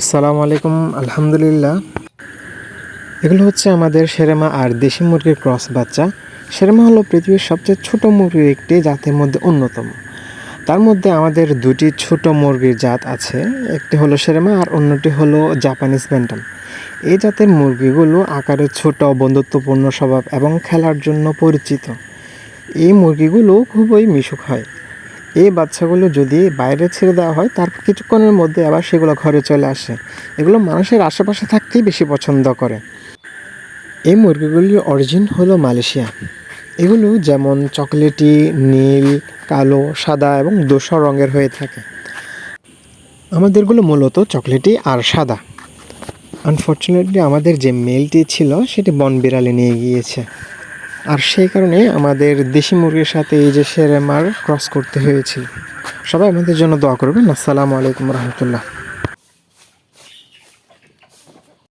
আসসালামু আলাইকুম, আলহামদুলিল্লাহ। এগুলো হচ্ছে আমাদের সেরেমা আর দেশি মুরগির ক্রস বাচ্চা। সেরেমা হলো পৃথিবীর সবচেয়ে ছোট মুরগির একটি জাতের মধ্যে অন্যতম। তার মধ্যে আমাদের দুটি ছোট মুরগির জাত আছে, একটি হলো সেরেমা আর অন্যটি হলো জাপানিজ ব্যান্টাম এই জাতের মুরগিগুলো আকারে ছোট, বন্ধুত্বপূর্ণ স্বভাব এবং খেলার জন্য পরিচিত। এই মুরগিগুলো খুবই মিশুক হয়। এই বাচ্চাগুলো যদি বাইরে ছেড়ে দেওয়া হয়, তার কিছুক্ষণের মধ্যে আবার সেগুলো ঘরে চলে আসে। এগুলো মানুষের আশেপাশে থাকতেই বেশি পছন্দ করে। এই মুরগিগুলির অরিজিন হলো মালয়েশিয়া। এগুলো যেমন চকলেটি, নীল, কালো, সাদা এবং ধূসর রঙের হয়ে থাকে। আমাদেরগুলো মূলত চকলেটি আর সাদা। আনফর্চুনেটলি আমাদের যে মেলটি ছিল, সেটি বন বিড়ালে নিয়ে গিয়েছে। আর সেই কারণে আমাদের দেশি মুরগির সাথে এই যে সেরেমার ক্রস করতে হয়েছে। সবাই আমাদের জন্য দোয়া করবেন। আসসালামু আলাইকুম রহমতুল্লাহ।